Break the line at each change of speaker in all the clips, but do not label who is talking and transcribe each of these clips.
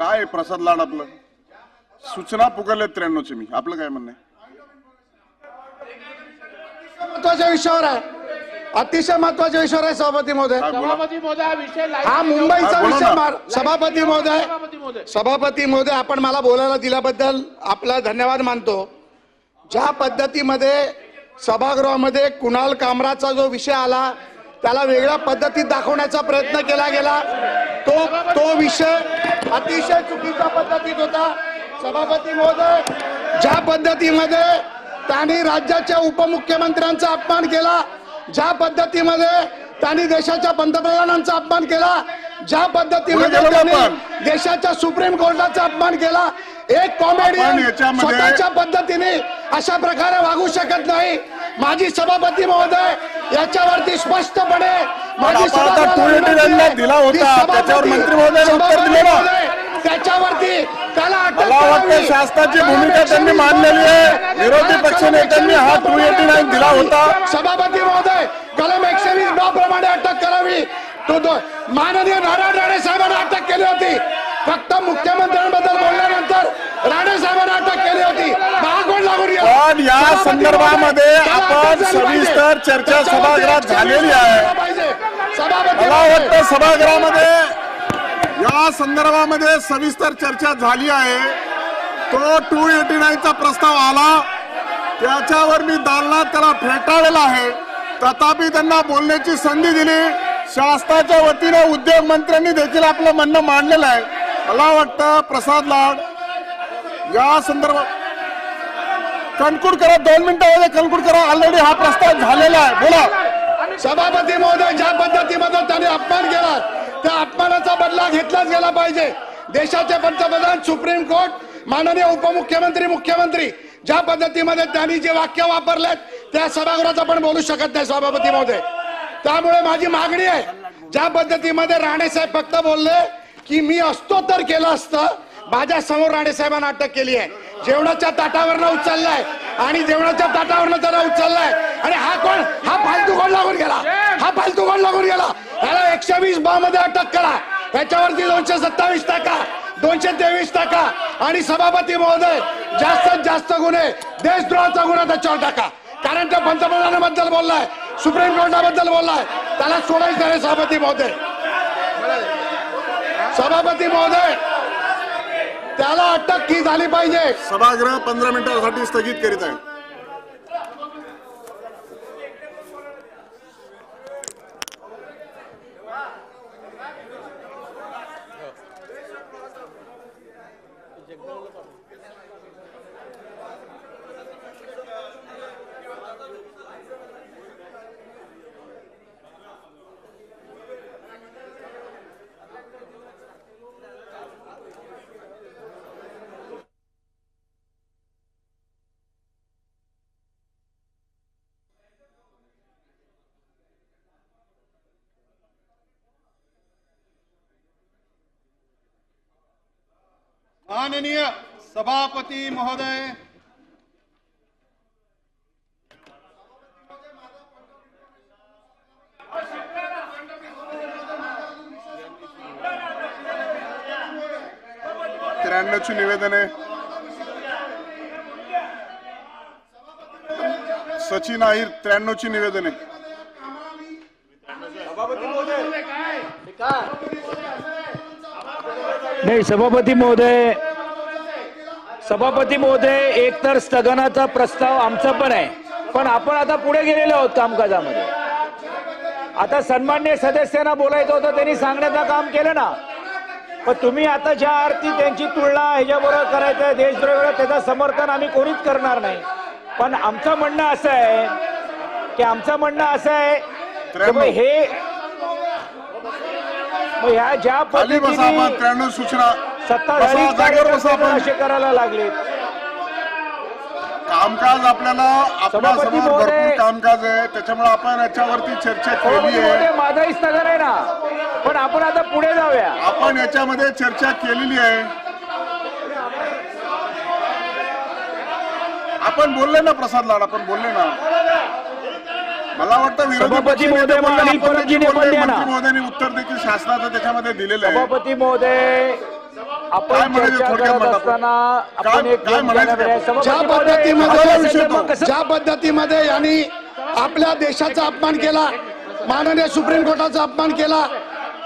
काय प्रसाद लाड आपलं? सूचना पुकारले त्र्याण्णवचे मी. आपलं काय म्हणणं आहे?
महत्त्वाच्या विषयावर आहे. अतिशय महत्त्वाच्या विषयावर आहे सभापती महोदय.
सभापती हा विषय
हा मुंबईचा
हा,
विषय
ना.
मार सभापती महोदय
सभापती महोदय.
सभापती महोदय आपण मला बोलायला दिल्याबद्दल आपला धन्यवाद मानतो. ज्या पद्धतीमध्ये सभागृहामध्ये कुणाल कामराचा जो विषय आला त्याला वेगळ्या पद्धतीत दाखवण्याचा प्रयत्न केला गेला. तो तो विषय अतिशय चुकीच्या पद्धतीत होता सभापती महोदय ज्या पद्धतीमध्ये त्यांनी राज्याच्या उपमुख्यमंत्र्यांचा अपमान केला ज्या पद्धतीमध्ये त्यांनी देशाच्या पंतप्रधानांचा अपमान केला ज्या पद्धतीमध्ये त्यांनी. देशाच्या सुप्रीम कोर्टाचा अपमान केला एक कॉमेडियन स्वतःच्या पद्धतीने अशा प्रकारे वागू शकत नाही माजी सभापती महोदय याच्यावरती स्पष्टपणे माजी
आपण आता
सभागृहाला
280
विनंती आहे
रनला दिला होता. त्याच्यावर मंत्री महोदयाने उत्तर दिलं ना.
त्याच्यावरती त्याला
वाटतं. शासनाची भूमिका त्यांनी मांडलेली आहे. विरोधी पक्ष नेत्यांनी हा
120
289 दिला होता.
सभापती महोदय कलम एकशे वीस ब प्रमाणे अटक करावी माननीय नारायण राणे साहेबांना अटक केली होती. फक्त मुख्यमंत्र्यांबद्दल बोलल्यानंतर राणे साहेबांना अटक केली होती महागोड लागून गेला.
पण या संदर्भामध्ये आपण. सविस्तर चर्चा सभागृहात
120
झालेली आहे. मला वाटतं सभागृहामध्ये या संदर्भामध्ये सविस्तर चर्चा झाली आहे. तो टू एटी नाईनचा प्रस्ताव आला. त्याच्यावर मी दालनात त्याला फेटाळलेला आहे. तथापि त्यांना बोलण्याची संधी दिली. शासनाच्या वतीने उद्योग मंत्र्यांनी देखील आपलं म्हणणं मांडलेलं आहे. मला वाटतं प्रसाद लाड या संदर्भात कणकूड करा दोन मिनिटामध्ये कणकूड करा. ऑलरेडी हा प्रस्ताव झालेला आहे. बोला.
सभापती महोदय ज्या पद्धतीमध्ये त्यांनी अपमान केला त्या अपमानाचा बदला घेतलाच गेला पाहिजे. देशाचे पंतप्रधान सुप्रीम कोर्ट माननीय उपमुख्यमंत्री मुख्यमंत्री ज्या पद्धतीमध्ये त्यांनी जे वाक्य वापरलेत त्या सभागृहात आपण बोलू शकत नाही सभापती महोदय. त्यामुळे माझी मागणी आहे ज्या पद्धतीमध्ये राणे साहेब फक्त बोलले की मी असतो तर केलं असतं माझ्यासमोर राणे साहेबांना अटक केली आहे. जेवणाच्या ताटावरनं उचललाय. आणि जेवणाच्या ताटावरनं त्याला उचललाय. आणि हा कोण? हा फालतू कोण लागून गेला? हा फालतू कोण लागून गेला? त्याला एकशे वीस बा मध्ये अटक करा. त्याच्यावरती दोनशे सत्तावीस टाका. दोनशे तेवीस टाका. आणि सभापती महोदय जास्तीत जास्त गुन्हे देशद्रोहाचा गुन्हा त्याच्यावर टाका. कारण त्या पंतप्रधानाबद्दल बोललाय सुप्रीम कोर्टाबद्दल बोललाय. त्याला सोडायचं नाही सभापती महोदय. सभापती महोदय त्याला अटक की झाली पाहिजे?
सभागृह पंधरा मिनिटांसाठी स्थगित करीत आहे.
माननीय सभापती महोदय।
त्र्याण्णवची निवेदन आहे. सचिन आहिर त्र्याण्णवची निवेदन आहे.
नाही सभापती महोदय. सभापती महोदय एकतर स्थगनाचा प्रस्ताव आमचा पण आहे. पण आपण आता पुढे गेलेलो आहोत कामकाजामध्ये. आता सन्मान्य सदस्यांना बोलायचं होतं त्यांनी सांगण्याचं काम केलं ना. पण तुम्ही आता ज्या अर्थी त्यांची तुलना ह्याच्याबरोबर करायचं आहे देशद्रोह त्याचं समर्थन आम्ही कोणीच करणार नाही. पण आमचं म्हणणं असं आहे की आमचं म्हणणं असं आहे हे मग ह्या ज्या
खाली बसा आपण
पद्धतीने
त्र्याण्णव सूचना.
सत्ताधारी
बसा, जागेवर बसा आपण.
करायला लागले.
कामकाज आपल्याला आपल्या
सभापती
समोर
महोदय.
भरपूर कामकाज आहे. त्याच्यामुळे आपण याच्यावरती चर्चा केली
सभापती
आहे.
महोदय, माझाही स्थगन आहे ना. पण आपण आता पुढे जाऊया.
आपण याच्यामध्ये चर्चा केलेली आहे. आपण बोलले ना प्रसाद लाड आपण बोलले ना. मला वाटतं विरोधी
सभापती महोदय,
बोलले,
ना.
मंत्री महोदयांनी उत्तर देखील शासनाचं त्याच्यामध्ये दिलेलं आहे
सभापती महोदय आपण
म्हणायचं
चर्चा
थोडक्यात
करत
म्हणा.
असताना आपण
काय-
एक
काय
दोन
म्हणायचं
जणांकडे आहे.
काय?
ज्या पद्धतीमध्ये ज्या पद्धतीमध्ये यांनी आपल्या देशाचा अपमान केला माननीय सुप्रीम कोर्टाचा अपमान केला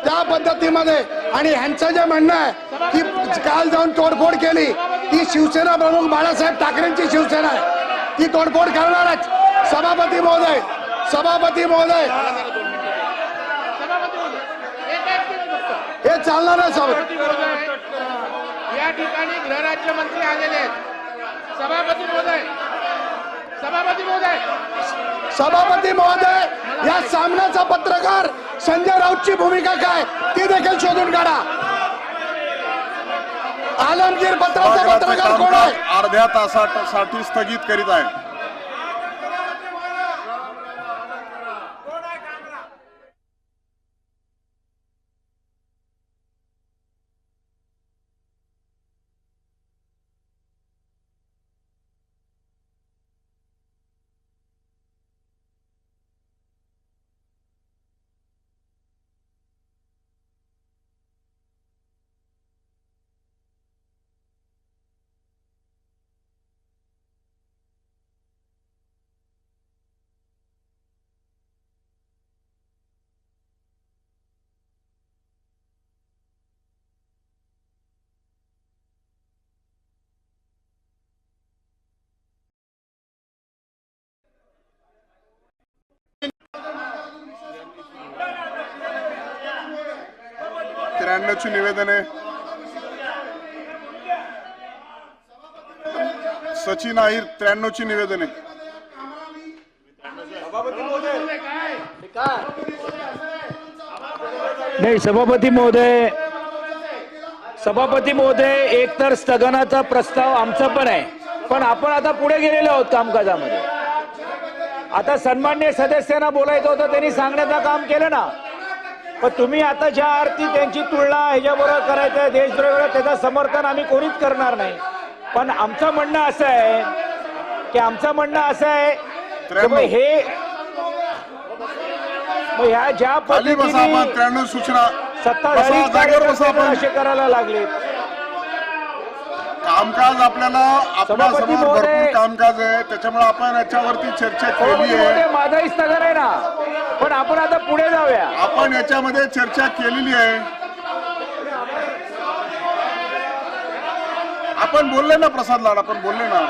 त्या पद्धतीमध्ये आणि ह्यांचं जे म्हणणं आहे की काल जाऊन तोडफोड केली ती शिवसेना प्रमुख बाळासाहेब ठाकरेंची शिवसेना आहे ती तोडफोड करणारच सभापती महोदय सभापती महोदय. हे चालणार आहे सभापती
या ठिकाणी गृहराज्यमंत्री आलेले आहेत. सभापती महोदय सभापती महोदय.
सभापती महोदय या सामन्याचा पत्रकार संजय राऊतची भूमिका काय? ती देखील शोधून काढा. आलमगीर पत्राचा पत्रकार कोण आहे?
अर्ध्या तासासाठी स्थगित करीत आहे त्र्याण्णवची निवेदन आहे. सचिन आहिर त्र्याण्णवची निवेदन आहे.
नाही सभापती महोदय. सभापती महोदय एकतर स्थगनाचा प्रस्ताव आमचा पण आहे. पण आपण आता पुढे गेलेलो आहोत कामकाजामध्ये. आता सन्मान्य सदस्यांना बोलायचं होतं त्यांनी सांगण्याचं काम केलं ना. पण तुम्ही आता ज्या अर्थी त्यांची तुलना ह्याच्याबरोबर करायचं आहे देशद्रोह त्याचं समर्थन आम्ही कोणीच करणार नाही. पण आमचं म्हणणं असं आहे की आमचं म्हणणं असं आहे की हे ह्या ज्या पद्धतीने
सूचना.
सत्ताधारी करायला लागले
कामकाज आपल्याला
आपल्यासमोर.
भरपूर कामकाज आहे. त्याच्यामुळे आपण याच्यावरती चर्चा केली आहे.
माझाही स्थगन आहे ना? पण आपण आता पुढे जाऊया
आपण याच्यामध्ये चर्चा केलेली आहे आपण बोलले ना प्रसाद लाड आपण बोलले ना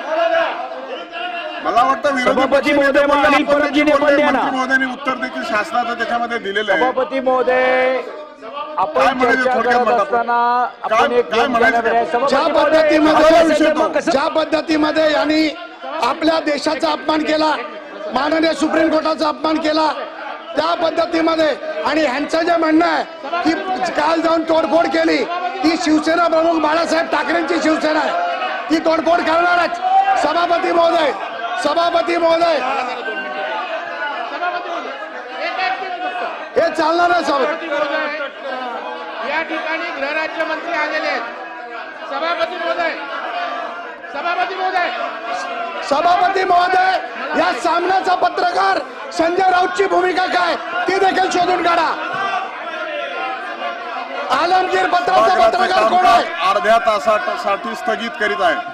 मला वाटतं विरोधी
सभापती महोदय, मला पण द्या ना.
महोदयांनी उत्तर देखील शासनाचं त्याच्यामध्ये दिलेलं आहे
सभापती महोदय
काय
आपण
म्हणायचं
चर्चा
थोडक्यात
करत
म्हणा.
असताना आपण
काय-
एक
काय
दोन
म्हणायचं
जणांकडे आहे.
काय?
सभापती
ज्या
महोदय,
पद्धतीमध्ये
कसं
ज्या पद्धतीमध्ये यांनी आपल्या देशाचा अपमान केला माननीय सुप्रीम कोर्टाचा अपमान केला त्या पद्धतीमध्ये. आणि ह्यांचं जे म्हणणं आहे की काल जाऊन तोडफोड केली ती शिवसेना प्रमुख बाळासाहेब ठाकरेंची शिवसेना आहे. ती तोडफोड करणारच. सभापती महोदय सभापती महोदय. हे चालणार आहे सभापती
महोदय या ठिकाणी गृहराज्यमंत्री आलेले आहेत. सभापती महोदय सभापती महोदय.
सभापती महोदय या सामन्याचा पत्रकार संजय राऊतची भूमिका काय? ती देखील शोधून काढा. आलमगीर पत्राचा पत्रकार कोण आहे?
अर्ध्या तासासाठी स्थगित करीत आहे.